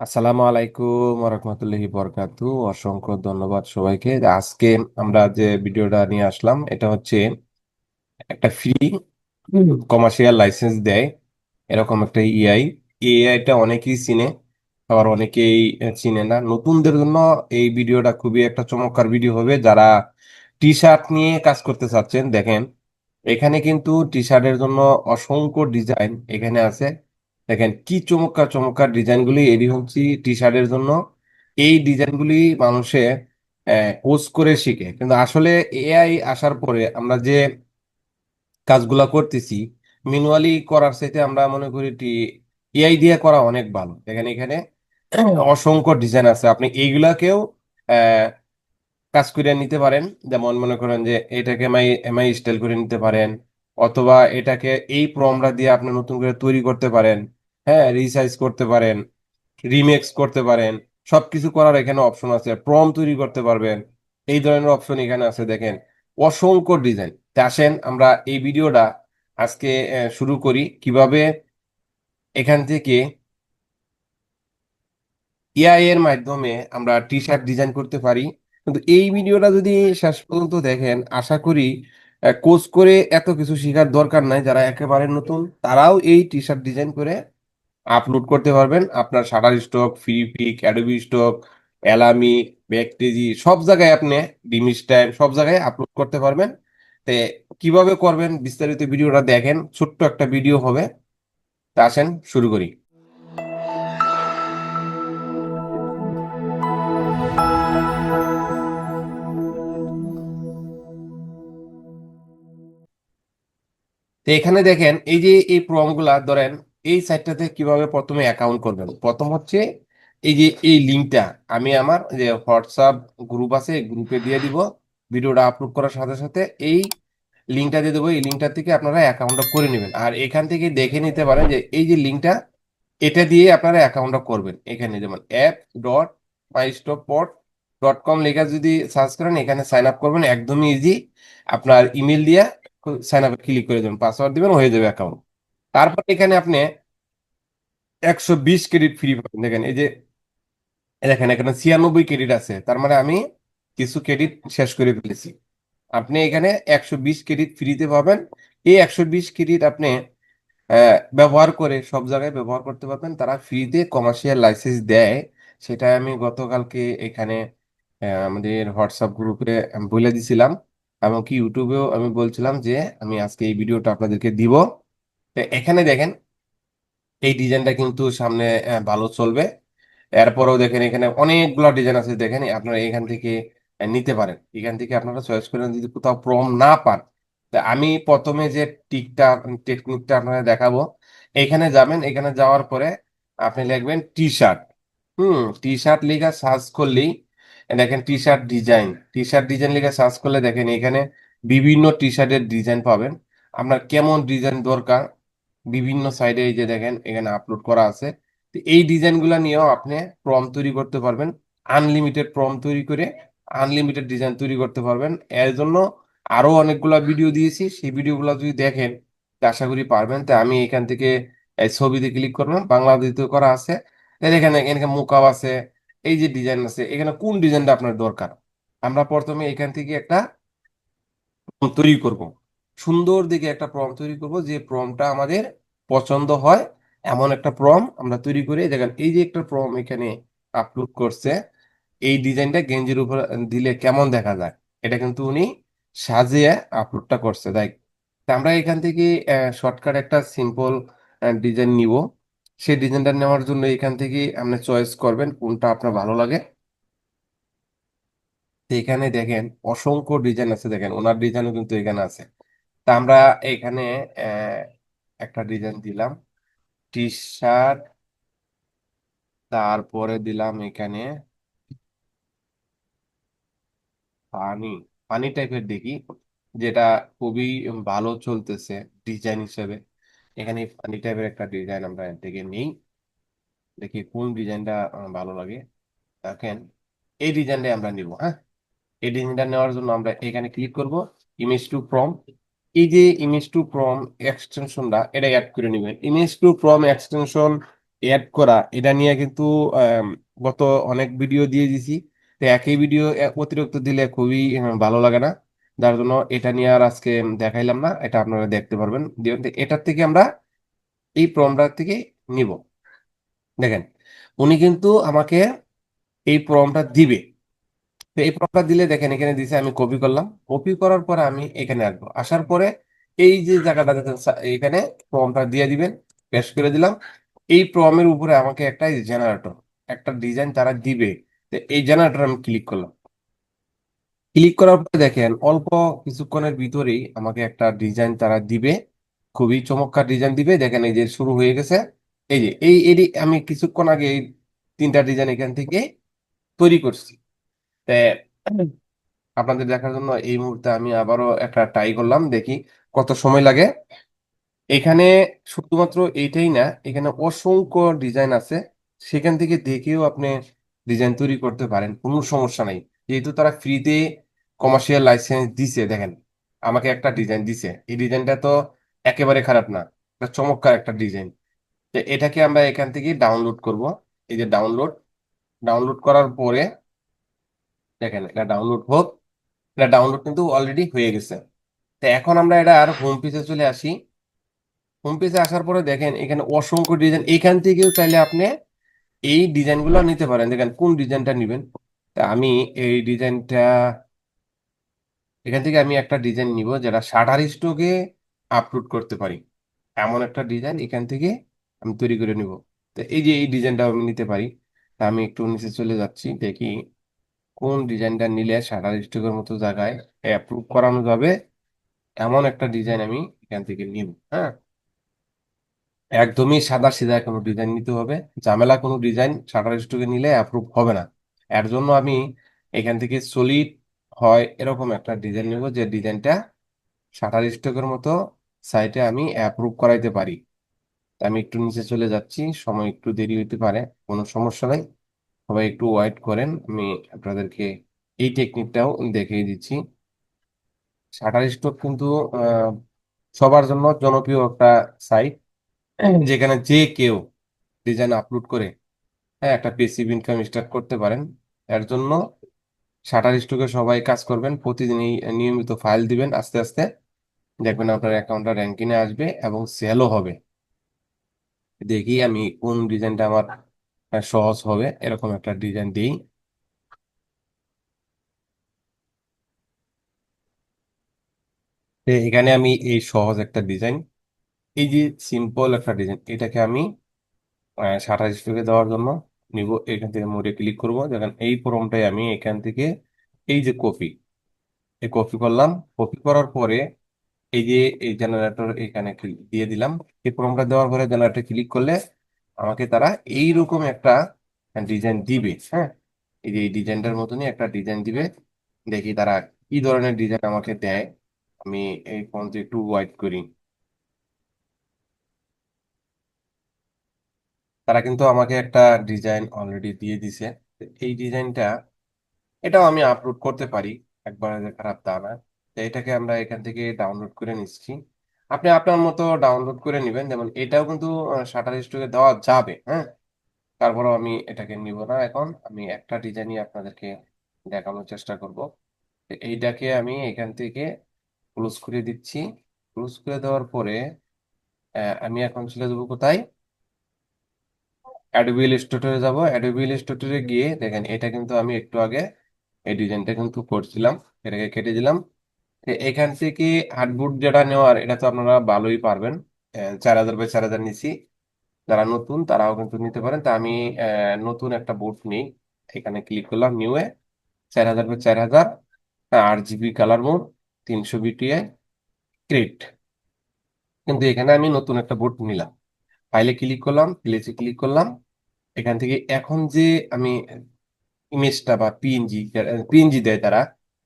আসসালামু আলাইকুম রহমতুল্লাহি বরকাতু অসংখ্য ধন্যবাদ সবাইকে। আজকে আমরা যে ভিডিওটা নিয়ে আসলাম, এটা হচ্ছে একটা ফ্রি কমার্শিয়াল লাইসেন্স দেয় এরকম একটা ইআই এআইটা অনেকেই চিনে, আবার অনেকেই চিনে না। নতুনদের জন্য এই ভিডিওটা খুবই একটা চমৎকার ভিডিও হবে। যারা টি শার্ট নিয়ে কাজ করতে চাচ্ছেন, দেখেন, এখানে কিন্তু টি শার্টের জন্য অসংখ্য ডিজাইন এখানে আছে। দেখেন, কি চমৎকার চমৎকার ডিজাইনগুলি এডি হচ্ছে টি শার্টের জন্য। এই ডিজাইনগুলি মানুষে পোস্ট করে শিখে। কিন্তু আসলে এআই আসার পরে আমরা যে কাজগুলা করতেছি, ম্যানুয়ালি করার চাইতে আমরা মনে করি টি এআই দিয়ে করা অনেক ভালো। দেখেন এখানে অসংখ্য ডিজাইন আছে। আপনি এইগুলাকেও কাজ করে নিতে পারেন। যেমন মনে করেন যে, এটাকে এমআই এমআই স্টাইল করে নিতে পারেন। অথবা এটাকে এই প্রমরা দিয়ে আপনি নতুন করে তৈরি করতে পারেন হ্যাঁ রিসাইজ করতে পারেন রিমেক্স করতে পারেন, সবকিছু করার এখানে অপশন আছে, প্রম তৈরি করতে পারবেন। এই ধরনের অপশন এখানে আছে, দেখেন, অসংখ্য ডিজাইন তা আসেন, আমরা এই ভিডিওটা আজকে শুরু করি। কীভাবে? এখান থেকে এআই এর মাধ্যমে আমরা টি শার্ট ডিজাইন করতে পারি। কিন্তু এই ভিডিওটা যদি শেষ পর্যন্ত দেখেন, আশা করি কোর্স করে এত কিছু শেখার দরকার নাই, যারা একেবারে নতুন, তারাও এই টি শার্ট ডিজাইন করে আপলোড করতে পারবেন। আপনার Shutterstock, free Adobe Stock, Alamy, Vecteezy, সব জায়গায় আপনি ডিমিস টাইম সব জায়গায় আপলোড করতে পারবেন। তে কীভাবে করবেন বিস্তারিত ভিডিওটা দেখেন, ছোট্ট একটা ভিডিও হবে। তা আসেন, শুরু করি। তো এখানে দেখেন, এই যে এই প্রমগুলা ধরেন এই সাইটটাতে কীভাবে প্রথমে অ্যাকাউন্ট করবেন? প্রথম হচ্ছে এই যে এই লিঙ্কটা আমি আমার যে হোয়াটসঅ্যাপ গ্রুপ আছে গ্রুপে দিয়ে দিব। ভিডিওটা আপলোড করার সাথে সাথে এই লিঙ্কটা দিয়ে দেবো। এই লিঙ্কটা থেকে আপনারা অ্যাকাউন্টটা করে নেবেন। আর এখান থেকে দেখে নিতে পারেন যে এই যে লিঙ্কটা এটা দিয়ে আপনারা অ্যাকাউন্টটা করবেন। এখানে যেমন app dot my stop pot dot com লেখা যদি সার্চ করেন, এখানে সাইন আপ করবেন। একদমই ইজি আপনার ইমেল দিয়ে সাইন আপে ক্লিক করে দেবেন পাসওয়ার্ড দিবেন, হয়ে যাবে অ্যাকাউন্ট তারপর এখানে আপনি একশো বিশ ক্রেডিট ফ্রি পাবেন। দেখেন, এই যে দেখেন, এখানে ছিয়ানব্বই ক্রেডিট আছে। তার মানে আমি কিছু ক্রেডিট শেষ করে ফেলেছি। আপনি এখানে একশো বিশ ক্রেডিট ফ্রিতে পাবেন। এই একশো বিশ ক্রেডিট আপনি ব্যবহার করে সব জায়গায় ব্যবহার করতে পারবেন। তারা ফ্রিতে কমার্শিয়াল লাইসেন্স দেয়। সেটা আমি গতকালকে এখানে আমাদের হোয়াটসঅ্যাপ গ্রুপে বলে দিছিলাম। এমনকি ইউটিউবেও আমি বলছিলাম যে আমি আজকে এই ভিডিওটা আপনাদেরকে দিব। তো এখানে দেখেন, এই ডিজাইনটা কিন্তু সামনে ভালো চলবে। এরপরেও দেখেন এখানে অনেকগুলো ডিজাইন আছে, দেখেন আপনারা এখান থেকে নিতে পারেন। এখান থেকে আপনারা চয়েস করেন যদি কোথাও প্রম না পান, তা আমি প্রথমে যে টিকটা, টেকনিকটা আপনারা দেখাবো। এখানে যাবেন, এখানে যাওয়ার পরে আপনি লিখবেন T shirt hmm T shirt লেখা সার্চ করলেই দেখেন T shirt design T shirt design লিখে সার্চ করলে দেখেন এখানে বিভিন্ন টি শার্টের ডিজাইন পাবেন। আপনার কেমন ডিজাইন দরকার, বিভিন্ন সাইডে এই যে দেখেন এখানে আপলোড করা আছে। তো এই ডিজাইনগুলো নিয়েও আপনি প্রম তৈরি করতে পারবেন। আনলিমিটেড প্রম তৈরি করে আনলিমিটেড ডিজাইন তৈরি করতে পারবেন। এর জন্য আরও অনেকগুলো ভিডিও দিয়েছি। সেই ভিডিওগুলো যদি দেখেন আশা করি পারবেন। তো আমি এখান থেকে ছবিতে ক্লিক করবেন বাংলাদেশে করা আছে। এই দেখেন এখানে মোকাব আছে। এই যে ডিজাইন আছে, এখানে কোন ডিজাইনটা আপনার দরকার? আমরা প্রথমে এখান থেকে একটা তৈরি করব। সুন্দর দিকে একটা প্রম তৈরি করব যে প্রমটা আমাদের পছন্দ হয়, এমন একটা প্রম আমরা তৈরি করে, দেখেন এই যে একটা প্রম এখানে আপলোড করছে, এই ডিজাইনটা গেঞ্জির উপর দিলে কেমন দেখা যায়? এটা কিন্তু উনি সাজিয়ে আপলোডটা করছে তাই আমরা এখান থেকে শর্টকাট একটা সিম্পল ডিজাইন নিব। সেই ডিজাইনটা নেওয়ার জন্য এখান থেকে আপনি চয়েস করবেন কোনটা আপনার ভালো লাগে। এখানে দেখেন, অসংখ্য ডিজাইন আছে দেখেন, ওনার ডিজাইনও কিন্তু এখানে আছে। তা আমরা এখানে একটা ডিজাইন দিলাম টি শার্ট তারপরে দিলাম এখানে পানি পানি টাইপের দেখি, যেটা খুবই ভালো চলতেছে ডিজাইন হিসেবে। এখানে পানি টাইপের একটা ডিজাইন আমরা দেখে নিই। দেখি কোন ডিজাইনটা ভালো লাগে। দেখেন, এই ডিজাইনটাই আমরা নিব হ্যাঁ? এই ডিজাইনটা নেওয়ার জন্য আমরা এখানে ক্লিক করব ইমেজ টু ফ্রম এই যে ইমেজ টু ফ্রম এক্সটেনশনটা এটা অ্যাড করে নেবেন। Image to from extension add করা, এটা নিয়ে কিন্তু গত অনেক ভিডিও দিয়ে দিছি। তো একই ভিডিও অতিরিক্ত দিলে খুবই ভালো লাগে না। যার জন্য এটা নিয়ে আর আজকে দেখাইলাম না, এটা আপনারা দেখতে পারবেন। এটার থেকে আমরা এই প্রমটা থেকে নিব। দেখেন, উনি কিন্তু আমাকে এই প্রমটা দিবে। তো এই প্রমটা দিলে দেখেন, এখানে দিছে আমি কপি করলাম। কপি করার পরে আমি এখানে আসব। আসার পরে এই যে জায়গাটা দেখেন এখানে প্রমটা দিয়ে দিবেন পেস্ট করে দিলাম। এই প্রমের উপরে আমাকে একটা জেনারেটর একটা ডিজাইন তারা দিবে। তো এই জেনারেটর আমি ক্লিক করলাম। ক্লিক করার পরে দেখেন, অল্প কিছুক্ষণের ভিতরেই আমাকে একটা ডিজাইন তারা দিবে। খুবই চমৎকার ডিজাইন দিবে। দেখেন এই যে শুরু হয়ে গেছে। এই যে, এই এডি আমি কিছুক্ষণ আগে এই তিনটা ডিজাইন এখান থেকে তৈরি করছি। আপনাদের দেখার জন্য এই মুহূর্তে আমি আবারও একটা ট্রাই করলাম, দেখি কত সময় লাগে। এখানে শুধুমাত্র এইটাই না, এখানে অসংখ্য ডিজাইন আছে। সেখান থেকে দেখেও আপনি ডিজাইন তৈরি করতে পারেন, কোনো সমস্যা নাই। যেহেতু তারা ফ্রিতে কমার্শিয়াল লাইসেন্স দিছে দেখেন আমাকে একটা ডিজাইন দিছে। এই ডিজাইনটা তো একেবারে খারাপ না এটা চমৎকার একটা ডিজাইন তো এটাকে আমরা এখান থেকে ডাউনলোড করব। এই যে ডাউনলোড ডাউনলোড করার পরে দেখেন এটা ডাউনলোড হোক এটা ডাউনলোড কিন্তু অলরেডি হয়ে গেছে। তো এখন আমরা এটা আর হোম পেজে চলে আসি। হোম পেজে আসার পরে দেখেন এখানে অসংখ্য ডিজাইন এখান থেকেও চাইলে আপনি এই ডিজাইনগুলো নিতে পারেন। দেখেন কোন ডিজাইনটা নেবেন? তা আমি এই ডিজাইনটা, এখান থেকে আমি একটা ডিজাইন নিব যেটা শাটার স্টকে আপলোড করতে পারি। এমন একটা ডিজাইন এখান থেকে আমি তৈরি করে নিব। তো এই যে এই ডিজাইনটা আমি নিতে পারি, তা আমি একটু নিচে চলে যাচ্ছি, দেখি কোন ডিজাইনটা নিলে শাটার স্টকের মতো জায়গায় অ্যাপ্রুভ করানো যাবে। এমন একটা ডিজাইন আমি এখান থেকে নিব হ্যাঁ। একদমই সাদা সিধা কোনো ডিজাইন নিতে হবে। ঝামেলা কোনো ডিজাইন শাটার স্টকে নিলে অ্যাপ্রুভ হবে না। এর জন্য আমি এখান থেকে সলিড হয় এরকম একটা ডিজাইন নেব যে ডিজাইনটা শাটার স্টকের মতো সাইটে আমি অ্যাপ্রুভ করাইতে পারি। আমি একটু নিচে চলে যাচ্ছি, সময় একটু দেরি হতে পারে, কোনো সমস্যা নাই। সবাই একটু ওয়েট করেন, আমি আপনাদেরকে এই টেকনিকটাও দেখিয়ে দিচ্ছি। শাটার স্টক কিন্তু সবার জন্য জনপ্রিয় একটা সাইট যেখানে যে কেউ ডিজাইন আপলোড করে হ্যাঁ একটা পেসিভ ইনকাম স্টার্ট করতে পারেন। এর জন্য শাটার স্টকে সবাই কাজ করবেন, প্রতিদিন নিয়মিত ফাইল দিবেন, আস্তে আস্তে দেখবেন আপনার অ্যাকাউন্টটা র্যাঙ্কিংয়ে আসবে এবং সেলও হবে। দেখি আমি কোন ডিজাইনটা আমার সহজ হবে, এরকম একটা ডিজাইন দিই। এখানে আমি এই সহজ একটা ডিজাইন, এই যে সিম্পল একটা ডিজাইন, এটাকে আমি শাটার স্টকে দেওয়ার জন্য নিব, এখান থেকে মোড়ে ক্লিক করব। দেখেন, এই ফর্মটাই আমি এখান থেকে এই যে কপি এই কপি করলাম। কপি করার পরে এই যে এই জেনারেটর এখানে দিয়ে দিলাম। এই ফর্মটা দেওয়ার পরে জেনারেটর ক্লিক করলে আমাকে তারা এইরকম একটা ডিজাইন দিবে হ্যাঁ? এই যে এই ডিজাইনটার মতনই একটা ডিজাইন দিবে। দেখি তারা কি ধরনের ডিজাইন আমাকে দেয়। আমি এই ফোনটা একটু ওয়াইট করি। তারা কিন্তু আমাকে একটা ডিজাইন অলরেডি দিয়ে দিছে। এই ডিজাইনটা, এটাও আমি আপলোড করতে পারি। একবার খারাপ তা না। তো এটাকে আমরা এখান থেকে ডাউনলোড করে নিচ্ছি। আপনি আপনার মতো ডাউনলোড করে নেবেন। যেমন এটাও কিন্তু শাটার স্টকে দেওয়া যাবে হ্যাঁ? তারপরেও আমি এটাকে নিব না এখন। আমি একটা ডিজাইনই আপনাদেরকে দেখানোর চেষ্টা করব। এইটাকে আমি এখান থেকে ক্লোজ করে দিচ্ছি। ক্লোজ করে দেওয়ার পরে আমি এখন চলে যাব কোথায়? অ্যাডোবি ইলাস্ট্রেটরে যাব। অ্যাডোবি ইলাস্ট্রেটরে গিয়ে দেখেন, এটা কিন্তু আমি একটু আগে এই ডিজাইনটা কিন্তু করছিলাম, এটাকে কেটে দিলাম। এখান থেকে হার্ডবোর্ড যেটা নেওয়ার, এটা তো আপনারা ভালোই পারবেন। চার হাজার বাই চার হাজার নিছি যারা নতুন, তারাও কিন্তু নিতে পারেন। তা আমি নতুন একটা বোর্ড নিই। এখানে ক্লিক করলাম নিউ এ। চার হাজার বাই চার হাজার আট জিবি কালার মোড তিনশো বিটিআই ক্রেট কিন্তু এখানে আমি নতুন একটা বোর্ড নিলাম। ফাইলে ক্লিক করলাম প্লেসে ক্লিক করলাম। এখান থেকে এখন যে আমি ইমেজটা বা পিএনজি পিএনজি দেয় তারা,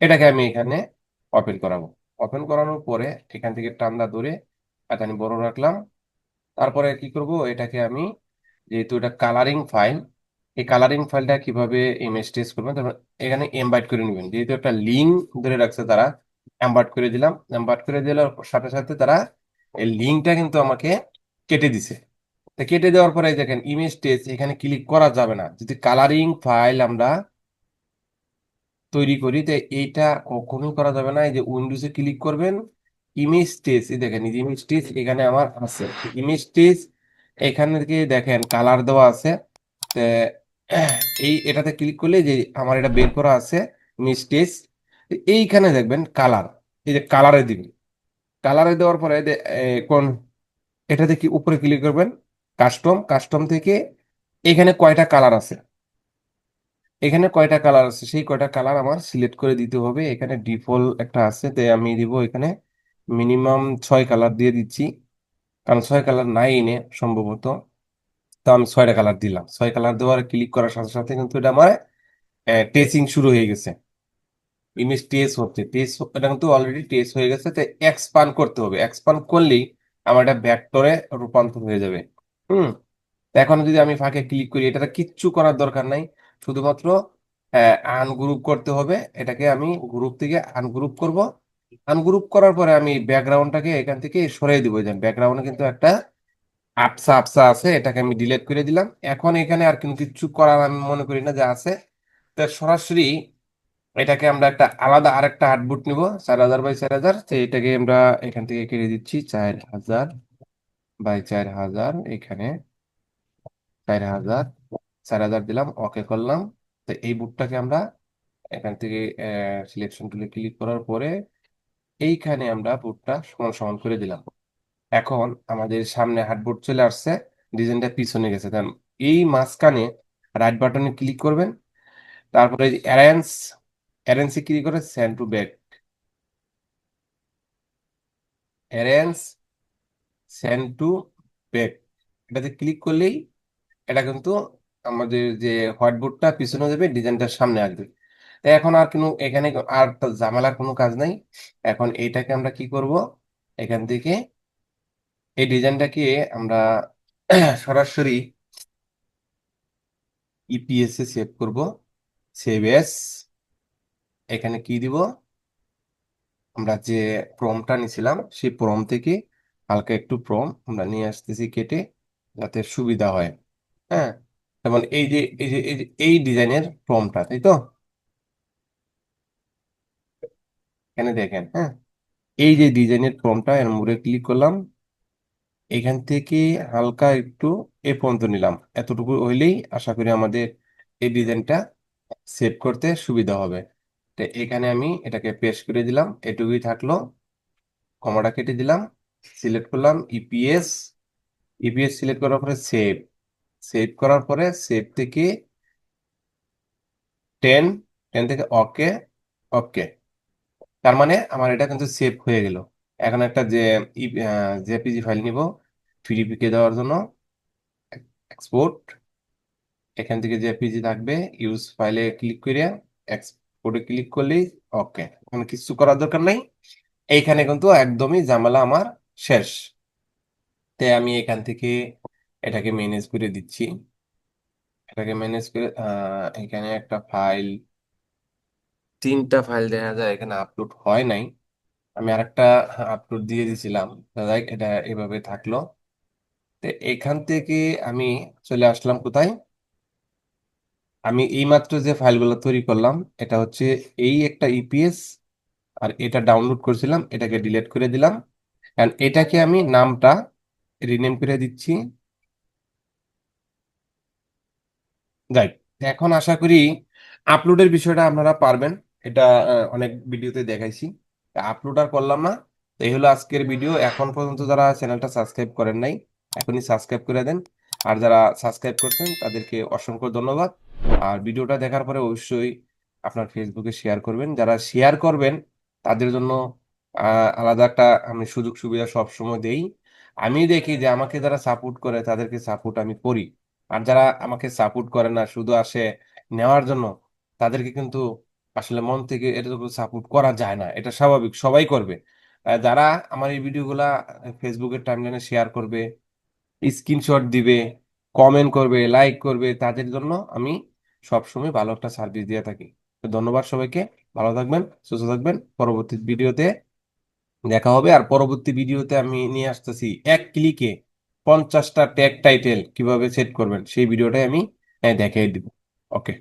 এটাকে আমি এখানে ওপেন করাবো। ওপেন করানোর পরে এখান থেকে টান্দা ধরে এখানে বড় রাখলাম। তারপরে কি করব? এটাকে আমি যেহেতু এটা কালারিং ফাইল এই কালারিং ফাইলটা কীভাবে ইমেজ টেস্ট করবেন তারপর এখানে এমবাইট করে নেবেন। যেহেতু একটা লিঙ্ক ধরে রাখছে তারা এমবার্ট করে দিলাম। এমবার্ট করে দেওয়ার সাথে সাথে তারা এই লিঙ্কটা কিন্তু আমাকে কেটে দিছে। তা কেটে দেওয়ার পরে দেখেন ইমেজ টেস্ট এখানে ক্লিক করা যাবে না। যদি কালারিং ফাইল আমরা তৈরি করি, তো এইটা কখনোই করা যাবে না। এই যে উইন্ডোজে ক্লিক করবেন ইমেজ টেস্ট এই দেখেন ইমেজ টেস্ট এখানে আমার আছে। ইমেজ টেস্ট এখানে থেকে দেখেন কালার দেওয়া আছে। এই এটাতে ক্লিক করলে যে আমার এটা বের করা আছে ইমেজ টেস্ট এইখানে দেখবেন কালার এই যে কালারে দিবেন কালারে দেওয়ার পরে কোন, এটাতে কি উপরে ক্লিক করবেন? কাস্টম কাস্টম থেকে এখানে কয়টা কালার আছে? এখানে কয়টা কালার আছে? সেই কয়টা কালার আমার সিলেক্ট করে দিতে হবে। এখানে ডিফল্ট একটা আছে তাই আমি দিব এখানে মিনিমাম ছয় কালার দিয়ে দিচ্ছি। কারণ ছয় কালার নাই এনে সম্ভবত। তো আমি ছয়টা কালার দিলাম। ছয় কালার দেওয়ার ক্লিক করার সাথে সাথে কিন্তু এটা আমার টেচিং শুরু হয়ে গেছে। ইমেজ টেস হচ্ছে। টেস এটা কিন্তু অলরেডি টেস হয়ে গেছে। তো এক্সপান্ড করতে হবে। এক্সপান্ড করলেই আমার এটা ভেক্টরে রূপান্তর হয়ে যাবে। হুম। এখন যদি আমি ফাঁকে ক্লিক করি, এটাতে কিচ্ছু করার দরকার নাই। শুধুমাত্র আনগ্রুপ করতে হবে। এটাকে আমি গ্রুপ থেকে আনগ্রুপ করব। আনগ্রুপ করার পরে আমি ব্যাকগ্রাউন্ডটাকে এখান থেকে সরিয়ে দিব। যে ব্যাকগ্রাউন্ডে কিন্তু একটা আপসা আপসা আছে, এটাকে আমি ডিলিট করে দিলাম। এখন এখানে আর কিন্তু কিচ্ছু করার আমি মনে করি না, যে আছে। তো সরাসরি এটাকে আমরা একটা আলাদা আরেকটা আউটপুট নিব, চার হাজার বাই চার হাজার। তো এটাকে আমরা এখান থেকে কেটে দিচ্ছি, চার হাজার। বাই চার হাজার এখানে চার হাজার চার হাজার দিলাম ওকে করলাম। তো এই বুটটাকে আমরা এখান থেকে সিলেকশন টুলে ক্লিক করার পরে এইখানে আমরা বুটটা সমান সমান করে দিলাম। এখন আমাদের সামনে হার্ডবোর্ড চলে আসছে ডিজাইনটা পিছনে গেছে। তার এই মাঝখানে রাইট বাটনে ক্লিক করবেন, তারপরে অ্যারেঞ্জ অ্যারেঞ্জে ক্লিক করে send to back arrange send to back এটাতে ক্লিক করলেই এটা কিন্তু আমাদের যে হোয়াইট বোর্ডটা পিছনে যাবে ডিজাইনটা সামনে আসবে। তাই এখন আর কোনো, এখানে আর তো ঝামেলার কোনো কাজ নাই। এখন এইটাকে আমরা কি করব? এখান থেকে এই ডিজাইনটাকে আমরা সরাসরি ইপিএস এ সেভ করব। সেভ এস এখানে কি দিব? আমরা যে প্রমটা নিছিলাম, সেই প্রম থেকে হালকা একটু প্রম, আমরা নিয়ে আসতেছি কেটে, যাতে সুবিধা হয়। হ্যাঁ? যেমন এই যে এই যে, এই ডিজাইনের প্রমটা, তাই তো? এখানে দেখেন হ্যাঁ? এই যে ডিজাইনের প্রমটা, এর মুড়ে ক্লিক করলাম। এখান থেকে হালকা একটু এ পর্যন্ত নিলাম। এতটুকু হইলেই আশা করি আমাদের এই ডিজাইনটা সেভ করতে সুবিধা হবে। তো এখানে আমি এটাকে পেস্ট করে দিলাম। এটুকুই থাকল। কমাটা কেটে দিলাম। সিলেক্ট করলাম ইপিএস ইপিএস সিলেক্ট করার পরে সেভ সেভ করার পরে সেভ থেকে টেন টেন থেকে ওকে ওকে তার মানে আমার এটা কিন্তু সেভ হয়ে গেল। এখন একটা যে জেপিজি ফাইল নিব পিডিপিকে দেওয়ার জন্য এক্সপোর্ট এখান থেকে জেপিজি থাকবে ইউজ ফাইলে ক্লিক করে এক্সপোর্টে ক্লিক করলেই ওকে কোনো কিছু করার দরকার নাই। এইখানে কিন্তু একদমই ঝামেলা আমার শেষ। তাই আমি এখান থেকে এটাকে ম্যানেজ করে দিচ্ছি। এটাকে ম্যানেজ করে এখানে একটা ফাইল তিনটা ফাইল দেখা যায় এখানে আপলোড হয় নাই। আমি আরেকটা আপলোড দিয়ে দিয়েছিলাম যাই এটা এভাবে থাকল। তো এখান থেকে আমি চলে আসলাম কোথায়? আমি এইমাত্র যে ফাইলগুলো তৈরি করলাম, এটা হচ্ছে এই একটা ইপিএস আর এটা ডাউনলোড করেছিলাম, এটাকে ডিলিট করে দিলাম। এন্ড এটাকে আমি নামটা রিনেম করে দিচ্ছি। যাই এখন আশা করি আপলোডের বিষয়টা আপনারা পারবেন। এটা অনেক ভিডিওতে দেখাইছি। আপলোড আর করলাম না। এই হলো আজকের ভিডিও। এখন পর্যন্ত যারা চ্যানেলটা সাবস্ক্রাইব করেন নাই, এখনই সাবস্ক্রাইব করে দেন। আর যারা সাবস্ক্রাইব করছেন, তাদেরকে অসংখ্য ধন্যবাদ। আর ভিডিওটা দেখার পরে অবশ্যই আপনার ফেসবুকে শেয়ার করবেন। যারা শেয়ার করবেন, তাদের জন্য আলাদা একটা আমি সুযোগ সুবিধা সবসময় দেই। আমি দেখি যে আমাকে যারা সাপোর্ট করে তাদেরকে সাপোর্ট আমি করি। আর যারা আমাকে সাপোর্ট করে না, শুধু আসে নেওয়ার জন্য, তাদেরকে কিন্তু আসলে মন থেকে এটা তো সাপোর্ট করা যায় না। এটা স্বাভাবিক, সবাই করবে। যারা আমার এই ভিডিওগুলা ফেসবুকের টাইমলাইনে শেয়ার করবে স্ক্রিনশট দিবে কমেন্ট করবে লাইক করবে, তাদের জন্য আমি সবসময় ভালো একটা সার্ভিস দিয়ে থাকি। তো ধন্যবাদ সবাইকে। ভালো থাকবেন, সুস্থ থাকবেন। পরবর্তী ভিডিওতে দেখা হবে। আর পরবর্তী ভিডিওতে আমি নিয়ে আসতেছি এক ক্লিকে পঞ্চাশটা ট্যাগ টাইটেল কীভাবে সেট করবেন, সেই ভিডিওটাই আমি দেখিয়ে দিব। ওকে